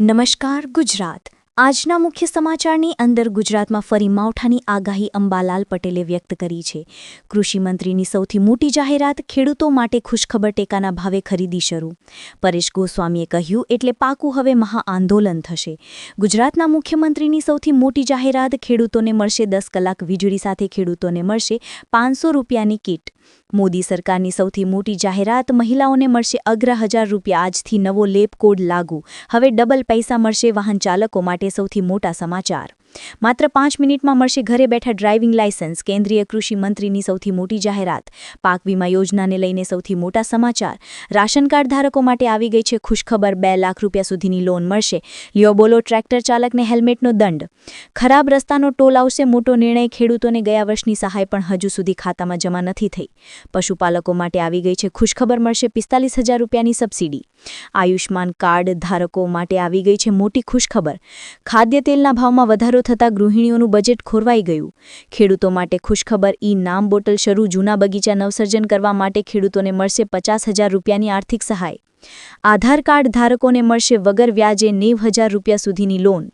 નમસ્કાર ગુજરાત. આજના મુખ્ય સમાચારની અંદર ગુજરાતમાં ફરી માવઠાની આગાહી અંબાલાલ પટેલે વ્યક્ત કરી છે. કૃષિમંત્રીની સૌથી મોટી જાહેરાત, ખેડૂતો માટે ખુશખબર ટેકાના ભાવે ખરીદી શરૂ. પરેશ ગોસ્વામીએ કહ્યું, એટલે પાકું હવે મહાઆંદોલન થશે. ગુજરાતના મુખ્યમંત્રીની સૌથી મોટી જાહેરાત, ખેડૂતોને મળશે દસ કલાક વીજળી સાથે ખેડૂતોને મળશે પાંચસો રૂપિયાની કીટ. મોદી સરકારની સૌથી મોટી જાહેરાત, મહિલાઓને મળશે અગ્ર હજાર રૂપિયા આજથી નવો લેપ કોડ લાગુ. હવે ડબલ પૈસા મળશે વાહન ચાલકો માટે સૌથી મોટા સમાચાર. માત્ર પાંચ મિનિટમાં મળશે ઘરે બેઠા ડ્રાઇવિંગ લાયસન્સ કેન્દ્રીય કૃષિ મંત્રીની સૌથી મોટી જાહેરાત, પાક વીમા યોજનાને લઈને સૌથી મોટા સમાચાર. રાશન કાર્ડ ધારકો માટે આવી ગઈ છે ખુશખબર, બે લાખ રૂપિયા સુધીની લોન મળશે. લિયો બોલો ટ્રેક્ટર ચાલકને હેલ્મેટનો દંડ. ખરાબ રસ્તાનો ટોલ આવશે, મોટો નિર્ણય ખેડૂતોને ગયા વર્ષની સહાય પણ હજુ સુધી ખાતામાં જમા નથી થઈ. પશુપાલકો માટે આવી ગઈ છે ખુશખબર, મળશે પિસ્તાલીસ હજાર રૂપિયાની સબસિડી. આયુષ્માન કાર્ડ ધારકો માટે આવી ગઈ છે મોટી ખુશખબર. ખાદ્ય તેલના ભાવમાં વધારો થતાં ગૃહિણીઓનું બજેટ ખોરવાઈ ગયું. ખેડૂતો માટે ખુશખબર ઈ નામ બોટલ શરૂ જૂના બગીચા નવસર્જન કરવા માટે ખેડૂતોને મળશે પચાસ હજાર રૂપિયાની આર્થિક સહાય. આધાર કાર્ડ ધારકોને મળશે વગર વ્યાજે નેવ હજાર રૂપિયા સુધીની લોન.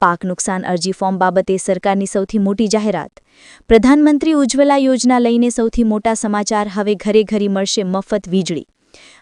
પાક નુકસાન અરજી ફોર્મ બાબતે સરકારની સૌથી મોટી જાહેરાત. પ્રધાનમંત્રી ઉજ્જવલા યોજના લઈને સૌથી મોટા સમાચાર હવે ઘરે ઘરે મળશે મફત વીજળી.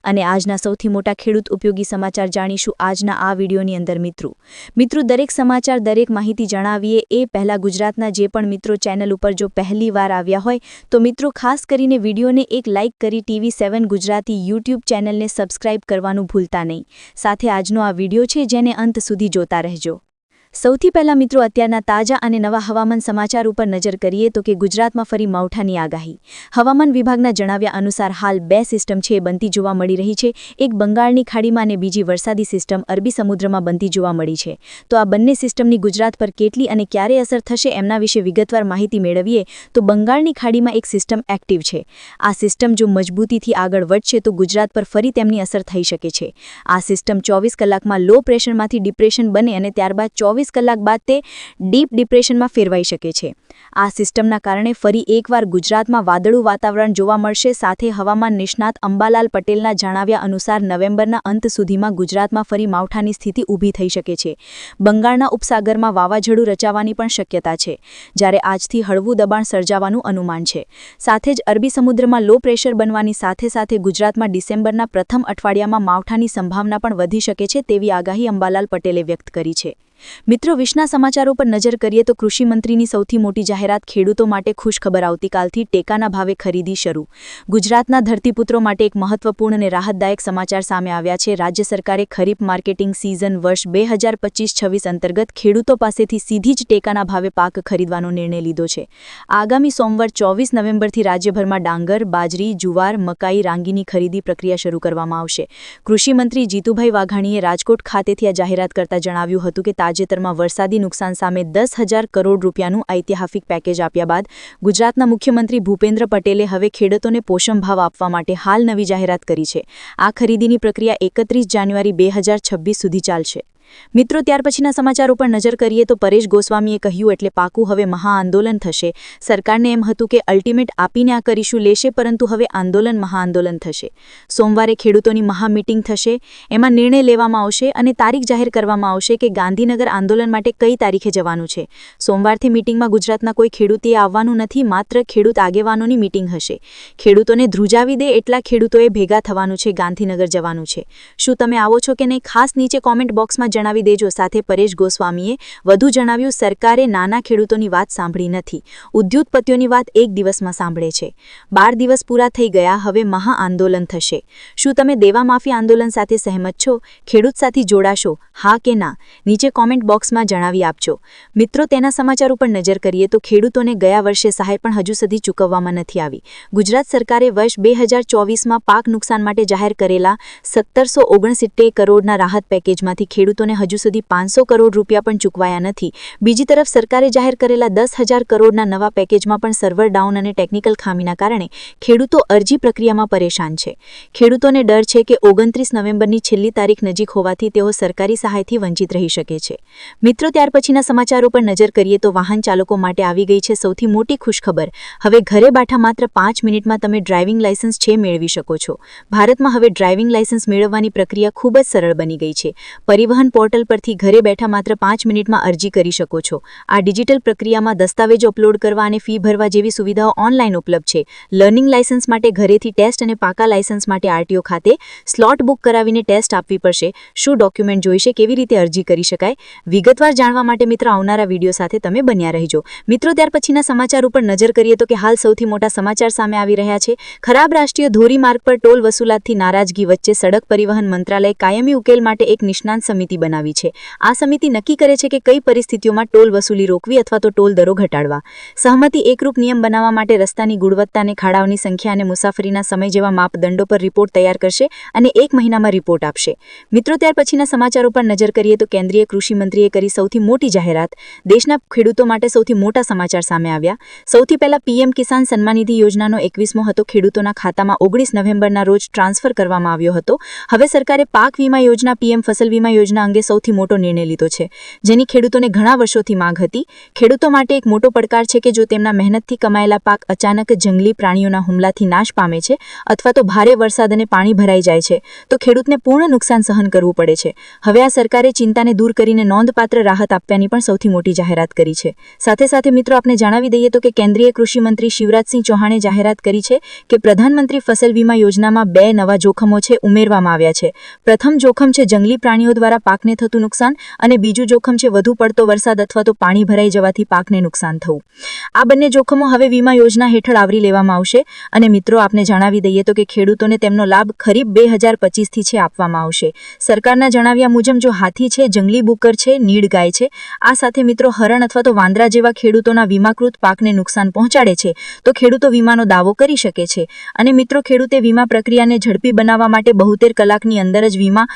અને આજના સૌથી મોટા ખેડૂત ઉપયોગી સમાચાર જાણીશું આજના આ વિડીયોની અંદર, મિત્રો. મિત્રો, દરેક સમાચાર, દરેક માહિતી જણાવીએ એ પહેલાં ગુજરાતના જે પણ મિત્રો ચેનલ ઉપર જો પહેલી આવ્યા હોય, તો મિત્રો, ખાસ કરીને વિડીયોને એક લાઇક કરી ટીવી સેવન ગુજરાતી યુટ્યુબ ચેનલને સબસ્ક્રાઇબ કરવાનું ભૂલતા નહીં. સાથે આજનો આ વીડિયો છે, જેને અંત સુધી જોતા રહેજો. સૌથી પહેલા મિત્રો અત્યારના તાજા અને નવા હવામાન સમાચાર ઉપર નજર કરીએ તો કે ગુજરાતમાં ફરી માવઠાની આગાહી. હવામાન વિભાગના જણાવ્યા અનુસાર હાલ બે સિસ્ટમ છે બનતી જોવા મળી રહી છે. એક બંગાળની ખાડીમાં અને બીજી વરસાદી સિસ્ટમ અરબી સમુદ્રમાં બનતી જોવા મળી છે. તો આ બંને સિસ્ટમની ગુજરાત પર કેટલી અને ક્યારે અસર થશે એમના વિશે વિગતવાર માહિતી મેળવીએ તો બંગાળની ખાડીમાં એક સિસ્ટમ એક્ટિવ છે. આ સિસ્ટમ જો મજબૂતીથી આગળ વધશે તો ગુજરાત પર ફરી તેમની અસર થઈ શકે છે. આ સિસ્ટમ ચોવીસ કલાકમાં લો પ્રેશરમાંથી ડિપ્રેશન બને અને ત્યારબાદ ચોવીસ ચોવીસ કલાક બાદ તે ડીપ ડિપ્રેશનમાં ફેરવાઈ શકે છે. આ સિસ્ટમના કારણે ફરી એકવાર ગુજરાતમાં વાદળું વાતાવરણ જોવા મળશે. સાથે હવામાન નિષ્ણાત અંબાલાલ પટેલના જણાવ્યા અનુસાર નવેમ્બરના અંત સુધીમાં ગુજરાતમાં ફરી માવઠાની સ્થિતિ ઊભી થઈ શકે છે. બંગાળના ઉપસાગરમાં વાવાઝોડું રચાવાની પણ શક્યતા છે, જ્યારે આજથી હળવું દબાણ સર્જાવાનું અનુમાન છે. સાથે જ અરબી સમુદ્રમાં લો પ્રેશર બનવાની સાથે સાથે ગુજરાતમાં ડિસેમ્બરના પ્રથમ અઠવાડિયામાં માવઠાની સંભાવના પણ વધી શકે છે તેવી આગાહી અંબાલાલ પટેલે વ્યક્ત કરી છે. મિત્રો, વિશ્વના સમાચારો પર નજર કરીએ તો કૃષિમંત્રીની સૌથી મોટી જાહેરાત ખેડૂતો માટે ખુશખબર આવતીકાલથી ટેકાના ભાવે ખરીદી શરૂ. ગુજરાતના ધરતીપુત્રો માટે એક મહત્વપૂર્ણ અને રાહતદાયક સમાચાર સામે આવ્યા છે. રાજ્ય સરકારે ખરીફ માર્કેટિંગ સિઝન વર્ષ બે હજાર પચીસ અંતર્ગત ખેડૂતો પાસેથી સીધી જ ટેકાના ભાવે પાક ખરીદવાનો નિર્ણય લીધો છે. આગામી સોમવાર ચોવીસ નવેમ્બરથી રાજ્યભરમાં ડાંગર, બાજરી, જુવાર, મકાઈ, રાંગીની ખરીદી પ્રક્રિયા શરૂ કરવામાં આવશે. કૃષિમંત્રી જીતુભાઈ વાઘાણીએ રાજકોટ ખાતેથી આ જાહેરાત કરતા જણાવ્યું હતું કે તાજેતરમાં વરસાદી નુકસાન સામે દસ હજાર કરોડ રૂપિયાનું ઐતિહાસિક પેકેજ આપ્યા બાદ ગુજરાતના મુખ્યમંત્રી ભૂપેન્દ્ર પટેલે હવે ખેડૂતોને પોષણ ભાવ આપવા માટે હાલ નવી જાહેરાત કરી છે. આ ખરીદીની પ્રક્રિયા એકત્રીસ જાન્યુઆરી બે સુધી ચાલશે. મિત્રો, ત્યાર પછીના સમાચારો પર નજર કરીએ તો પરેશ ગોસ્વામીએ કહ્યું, એટલે પાકું હવે મહાઆંદોલન થશે. સરકારને એમ હતું કે અલ્ટિમેટ આપીને આ કરીશું, લેશે, પરંતુ હવે આંદોલન મહાઆંદોલન થશે. સોમવારે ખેડૂતોની મહામિટિંગ થશે. એમાં નિર્ણય લેવામાં આવશે અને તારીખ જાહેર કરવામાં આવશે કે ગાંધીનગર આંદોલન માટે કઈ તારીખે જવાનું છે. સોમવારથી મીટિંગમાં ગુજરાતના કોઈ ખેડૂતે આવવાનું નથી, માત્ર ખેડૂત આગેવાનોની મીટિંગ હશે. ખેડૂતોને ધ્રુજાવી દે એટલા ખેડૂતોએ ભેગા થવાનું છે, ગાંધીનગર જવાનું છે. શું તમે આવો છો કે નહીં? ખાસ નીચે કોમેન્ટ બોક્સમાં જણાવી દેજો. સાથે પરેશ ગોસ્વામીએ વધુ જણાવ્યું, સરકારે નાના ખેડૂતોની વાત સાંભળી નથી. ઉદ્યોગપતિઓની વાત એક દિવસમાં સાંભળે છે. બાર દિવસ પૂરા થઈ ગયા, હવે મહા આંદોલન થશે. શું તમે દેવા માફી આંદોલન સાથે સહેમત છો? ખેડૂત સાથે જોડાશો? હા કે ના? નીચે કોમેન્ટ બોક્સમાં જણાવી આપજો. મિત્રો, તેના સમાચાર ઉપર નજર કરીએ તો ખેડૂતોને ગયા વર્ષે સહાય પણ હજુ સુધી ચૂકવવામાં નથી આવી. ગુજરાત સરકારે વર્ષ બે હજાર ચોવીસમાં પાક નુકસાન માટે જાહેર કરેલા સત્તરસો ઓગણસિત્તેર કરોડના રાહત પેકેજમાંથી ખેડૂતોને ખેડૂતોને હજુ સુધી પાંચસો કરોડ રૂપિયા પણ ચૂકવાયા નથી. બીજી તરફ સરકારે જાહેર કરેલા દસ હજાર કરોડના નવા પેકેજમાં પણ સર્વર ડાઉન અને ટેકનિકલ ખામીના કારણે ખેડૂતો અરજી પ્રક્રિયામાં પરેશાન છે. ખેડૂતોને ડર છે કે ઓગણત્રીસ નવેમ્બરની છેલ્લી તારીખ નજીક હોવાથી તેઓ સરકારી સહાયથી વંચિત રહી શકે છે. મિત્રો, ત્યાર પછીના સમાચારો પર નજર કરીએ તો વાહન ચાલકો માટે આવી ગઈ છે સૌથી મોટી ખુશખબર. હવે ઘરે બાઠા માત્ર પાંચ મિનિટમાં તમે ડ્રાઇવિંગ લાયસન્સ છે મેળવી શકો છો. ભારતમાં હવે ડ્રાઇવિંગ લાયસન્સ મેળવવાની પ્રક્રિયા ખૂબ જ સરળ બની ગઈ છે. પરિવહન પોર્ટલ પરથી ઘરે બેઠા માત્ર પાંચ મિનિટમાં અરજી કરી શકો છો. આ ડિજિટલ પ્રક્રિયામાં દસ્તાવેજ અપલોડ કરવા અને ફી ભરવા જેવી સુવિધાઓ ઓનલાઈન ઉપલબ્ધ છે. લર્નિંગ લાયસન્સ માટે ઘરેથી ટેસ્ટ અને પાકા લાયસન્સ માટે આરટીઓ ખાતે સ્લોટ બુક કરાવીને ટેસ્ટ આપવી પડશે. શું ડોક્યુમેન્ટ જોઈશે, કેવી રીતે અરજી કરી શકાય? વિગતવાર જાણવા માટે મિત્રો આવનારા વીડિયો સાથે તમે બન્યા રહેજો. મિત્રો, ત્યાર પછીના સમાચાર ઉપર નજર કરીએ તો કે હાલ સૌથી મોટા સમાચાર સામે આવી રહ્યા છે. ખરાબ રાષ્ટ્રીય ધોરીમાર્ગ પર ટોલ વસૂલાતથી નારાજગી વચ્ચે સડક પરિવહન મંત્રાલય કાયમી ઉકેલ માટે એક નિષ્ણાંત સમિતિ બનાવી છે. આ સમિતિ નક્કી કરે છે કે કઈ પરિસ્થિતિઓમાં ટોલ વસૂલી રોકવી અથવા તો ટોલ દરો ઘટાડવા. સહમતિ એકરૂપ નિયમ બનાવવા માટે રસ્તાની ગુણવત્તાને ખાડાઓની સંખ્યા અને મુસાફરીના સમય જેવા માપદંડો પર રિપોર્ટ તૈયાર કરશે અને એક મહિનામાં રિપોર્ટ આપશે. મિત્રો, ત્યાર પછીના સમાચારો પર નજર કરીએ તો કેન્દ્રીય કૃષિ મંત્રીએ કરી સૌથી મોટી જાહેરાત. દેશના ખેડૂતો માટે સૌથી મોટા સમાચાર સામે આવ્યા. સૌથી પહેલા પીએમ કિસાન સન્માનિધિ યોજનાનો એકવીસમો હતો. ખેડૂતોના ખાતામાં ઓગણીસ નવેમ્બરના રોજ ટ્રાન્સફર કરવામાં આવ્યો હતો. હવે સરકારે પાક વીમા યોજના, પીએમ ફસલ વીમા યોજના અંગે સૌથી મોટો નિર્ણય લીધો છે. જેની ખેડૂતોને ઘણા વર્ષોથી માંગ હતી. ખેડૂતો માટે એક મોટો પડકાર છે કે જો તેમના મહેનતથી કમાયેલા પાક અચાનક જંગલી પ્રાણીઓના હુમલાથી નાશ પામે છે અથવા તો ભારે વરસાદ અને પાણી ભરાઈ જાય છે, તો ખેડૂતને પૂર્ણ નુકસાન સહન કરવું પડે છે. હવે આ સરકારે ચિંતાને દૂર કરીને નોંધપાત્ર રાહત આપવાની પણ સૌથી મોટી જાહેરાત કરી છે. સાથે સાથે મિત્રો આપણે જણાવી દઈએ તો કે કેન્દ્રીય કૃષિમંત્રી શિવરાજસિંહ ચૌહાણે જાહેરાત કરી છે કે પ્રધાનમંત્રી ફસલ વીમા યોજનામાં બે નવા જોખમો છે ઉમેરવામાં આવ્યા છે. પ્રથમ જોખમ છે જંગલી પ્રાણીઓ દ્વારા પાકને થતું નુકસાન અને બીજું જોખમ છે વધુ પડતો વરસાદ અથવા તો પાણી ભરાઈ જવાથી પાકને નુકસાન થવું. આ બંને જોખમો હવે વીમા યોજના હેઠળ આવરી લેવામાં આવશે અને મિત્રો, આપને જણાવી દઈએ તો કે ખેડૂતોને તેમનો લાભ ખરીફ બે હજાર પચીસથી છે આપવામાં આવશે. સરકારના જણાવ્યા મુજબ, જો હાથી છે, જંગલી બુકર છે, નીડ ગાય છે, આ સાથે મિત્રો હરણ અથવા તો વાંદરા જેવા ખેડૂતોના વીમાકૃત પાકને નુકસાન પહોંચાડે છે, તો ખેડૂતો વીમાનો દાવો કરી શકે છે. અને મિત્રો, ખેડૂતે વીમા પ્રક્રિયાને ઝડપી બનાવવા માટે બહુતેર કલાકની અંદર જ વીમા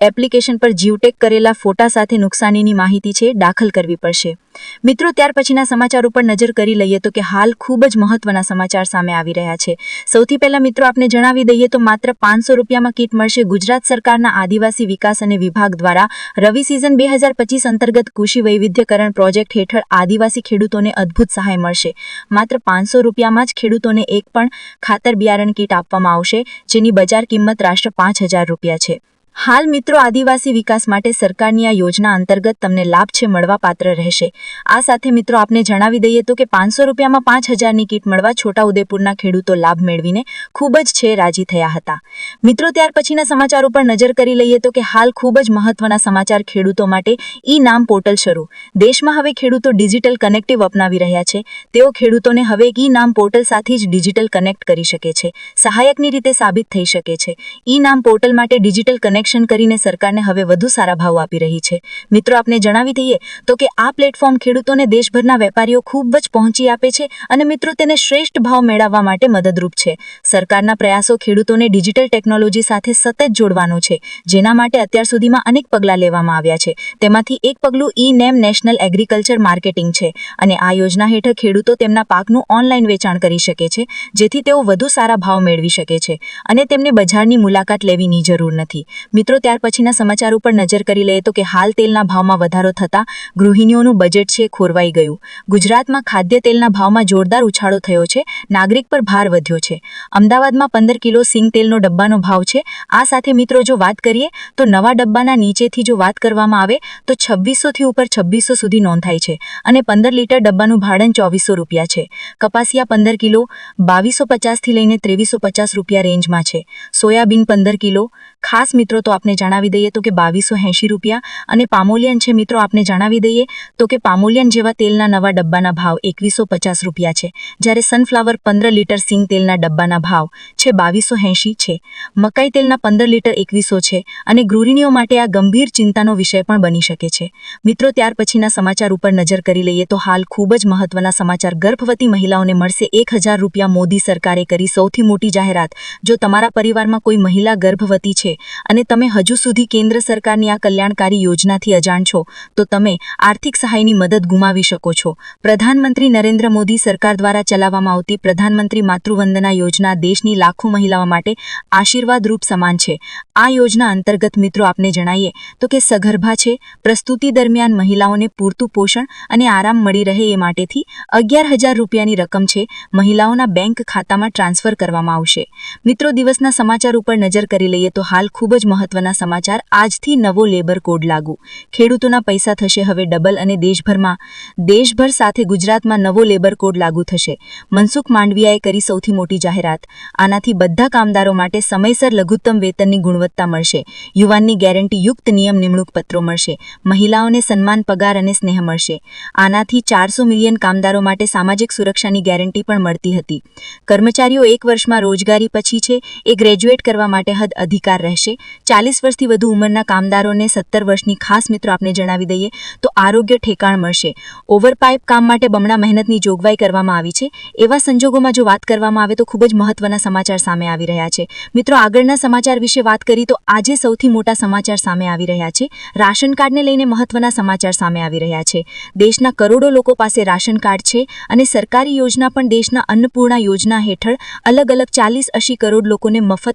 એપ્લિકેશન પર જીવટેક કરેલા ફોટા સાથે નુકસાનીની માહિતી છે, દાખલ કરવી પડશે. મિત્રો, ત્યાર પછીના સમાચાર ઉપર નજર કરી લઈએ તો કે હાલ ખૂબ જ મહત્વના સમાચાર સામે આવી રહ્યા છે. સૌથી પહેલા મિત્રો, આપને જણાવી દઈએ તો માત્ર પાંચસો રૂપિયામાં કીટ મળશે ગુજરાત સરકારના આદિવાસી વિકાસ અને વિભાગ દ્વારા. રવિ સિઝન બે હજાર પચીસ અંતર્ગત કૃષિ વૈવિધ્યકરણ પ્રોજેક્ટ હેઠળ આદિવાસી ખેડૂતોને અદ્ભુત સહાય મળશે. માત્ર પાંચસો રૂપિયામાં જ ખેડૂતોને એક પણ ખાતર બિયારણ કીટ આપવામાં આવશે, જેની બજાર કિંમત રાષ્ટ્ર પાંચ હજાર રૂપિયા છે. હાલ મિત્રો આદિવાસી વિકાસ માટે સરકારની આ યોજના અંતર્ગત તમને લાભ છે, મળવા પાત્ર રહેશે. આ સાથે મિત્રો આપને જણાવી દઈએ તો કે પાંચસો રૂપિયામાં પાંચ હજારની કીટ મળવા છોટાઉદેપુરના ખેડૂતો લાભ મેળવીને ખૂબ જ છે, રાજી થયા હતા. મિત્રો ત્યાર પછીના સમાચાર ઉપર નજર કરી લઈએ તો કે હાલ ખૂબ જ મહત્વના સમાચાર ખેડૂતો માટે ઈ નામ પોર્ટલ શરૂ. દેશમાં હવે ખેડૂતો ડિજિટલ કનેક્ટિવ અપનાવી રહ્યા છે. તેઓ ખેડૂતોને હવે ઈ નામ પોર્ટલ સાથે જ ડિજિટલ કનેક્ટ કરી શકે છે. સહાયકની રીતે સાબિત થઈ શકે છે. ઈ નામ પોર્ટલ માટે ડિજિટલ કનેક્ટ કનેક્શન કરીને સરકારને હવે વધુ સારા ભાવ આપી રહી છે. મિત્રો, આપને જણાવી દઈએ તો કે આ પ્લેટફોર્મ ખેડૂતોને દેશભરના વેપારીઓ ખૂબ જ પહોંચી આપે છે અને મિત્રો, તેને શ્રેષ્ઠ ભાવ મેળવવા માટે મદદરૂપ છે. સરકારના પ્રયાસો ખેડૂતોને ડિજિટલ ટેકનોલોજી સાથે સતત જોડવાનો છે, જેના માટે અત્યાર સુધીમાં અનેક પગલાં લેવામાં આવ્યા છે. તેમાંથી એક પગલું e NAM national agriculture marketing છે અને આ યોજના હેઠળ ખેડૂતો તેમના પાકનું ઓનલાઈન વેચાણ કરી શકે છે, જેથી તેઓ વધુ સારા ભાવ મેળવી શકે છે અને તેમને બજારની મુલાકાત લેવીની જરૂર નથી. મિત્રો, ત્યાર પછીના સમાચાર ઉપર નજર કરી લઈએ તો કે હાલ તેલના ભાવમાં વધારો થતાં ગૃહિણીઓનું બજેટ છે ખોરવાઈ ગયું. ગુજરાતમાં ખાદ્ય તેલના ભાવમાં જોરદાર ઉછાળો થયો છે. નાગરિક પર ભાર વધ્યો છે. અમદાવાદમાં પંદર કિલો સિંગ તેલનો ડબ્બાનો ભાવ છે. આ સાથે મિત્રો, જો વાત કરીએ તો નવા ડબ્બાના નીચેથી જો વાત કરવામાં આવે તો છવ્વીસોથી ઉપર છવ્વીસો સુધી નોંધાય છે અને પંદર લીટર ડબ્બાનું ભાડન ચોવીસો રૂપિયા છે. કપાસિયા પંદર કિલો, બાવીસો પચાસથી લઈને ત્રેવીસો પચાસ રૂપિયા રેન્જમાં છે. સોયાબીન પંદર કિલો. ખાસ મિત્રો તો આપને જણાવી દઈએ તો કે બાવીસો એંશી રૂપિયા અને પામોલિયન છે મિત્રો આપને જણાવી દઈએ તો કે પામોલિયન જેવા તેલના નવા ડબ્બાના ભાવ એકવીસો પચાસ રૂપિયા છે. જ્યારે સનફ્લાવર પંદર લીટર સિંગ તેલના ડબ્બાના ભાવ છે બાવીસો એંશી છે. મકાઈ તેલના પંદર લીટર એકવીસો છે અને ગૃહિણીઓ માટે આ ગંભીર ચિંતાનો વિષય પણ બની શકે છે. મિત્રો ત્યાર પછીના સમાચાર ઉપર નજર કરી લઈએ તો હાલ ખૂબ જ મહત્વના સમાચાર. ગર્ભવતી મહિલાઓને મળશે એક હજાર રૂપિયા મોદી સરકારે કરી સૌથી મોટી જાહેરાત. જો તમારા પરિવારમાં કોઈ મહિલા ગર્ભવતી છે અને તમે હજુ સુધી કેન્દ્ર સરકારની આ કલ્યાણકારી યોજનાથી અજાણ છો, તો તમે આર્થિક સહાયની મદદ ગુમાવી શકો છો. પ્રધાનમંત્રી નરેન્દ્ર મોદી સરકાર દ્વારા ચલાવવામાં આવતી પ્રધાનમંત્રી માતૃવંદના યોજના દેશની લાખો મહિલાઓ માટે આશીર્વાદરૂપ સમાન છે. આ યોજના અંતર્ગત મિત્રો આપને જણાવીએ તો કે સગર્ભા છે પ્રસ્તુતિ દરમિયાન મહિલાઓને પૂરતું પોષણ અને આરામ મળી રહે એ માટેથી અગિયાર હજાર રૂપિયાની રકમ છે મહિલાઓના બેંક ખાતામાં ટ્રાન્સફર કરવામાં આવશે. મિત્રો, દિવસના સમાચાર ઉપર નજર કરી લઈએ તો હાલ ખૂબ જ મહત્વના સમાચાર. આજથી નવો લેબર કોડ લાગુ. ખેડૂતોના પૈસા થશે હવે ડબલ અને દેશભરમાં. દેશભર સાથે ગુજરાતમાં નવો લેબર કોડ લાગુ થશે. મનસુખ માંડવિયાએ કરી સૌથી મોટી જાહેરાત. આનાથી બધા કામદારો માટે સમયસર લઘુત્તમ વેતનની ગુણવત્તા મળશે. યુવાનની ગેરંટી યુક્ત નિયમ નિમણૂક પત્રો મળશે. મહિલાઓને સન્માન, પગાર અને સ્નેહ મળશે. આનાથી ચારસો મિલિયન કામદારો માટે સામાજિક સુરક્ષાની ગેરંટી પણ મળતી હતી. કર્મચારીઓ એક વર્ષમાં રોજગારી પછી છે. એ ગ્રેજ્યુએટ કરવા માટે હદ અધિકાર રહેશે. ચાલીસ વર્ષથી વધુ ઉંમરના કામદારોને સત્તર વર્ષની ખાસ મિત્રો આપને જણાવી દઈએ તો આરોગ્ય ઠેકાણ મળશે. ઓવરપાઇપ કામ માટે બમણા મહેનતની જોગવાઈ કરવામાં આવી છે. એવા સંજોગોમાં જો વાત કરવામાં આવે તો ખૂબ જ મહત્વના સમાચાર સામે આવી રહ્યા છે. મિત્રો, આગળના સમાચાર વિશે વાત કરી તો આજે સૌથી મોટા સમાચાર સામે આવી રહ્યા છે. રાશન કાર્ડને લઈને મહત્વના સમાચાર સામે આવી રહ્યા છે. દેશના કરોડો લોકો પાસે રાશન કાર્ડ છે અને સરકારી યોજના પણ દેશના અન્નપૂર્ણા યોજના હેઠળ અલગ અલગ ચાલીસ અશી કરોડ લોકોને મફત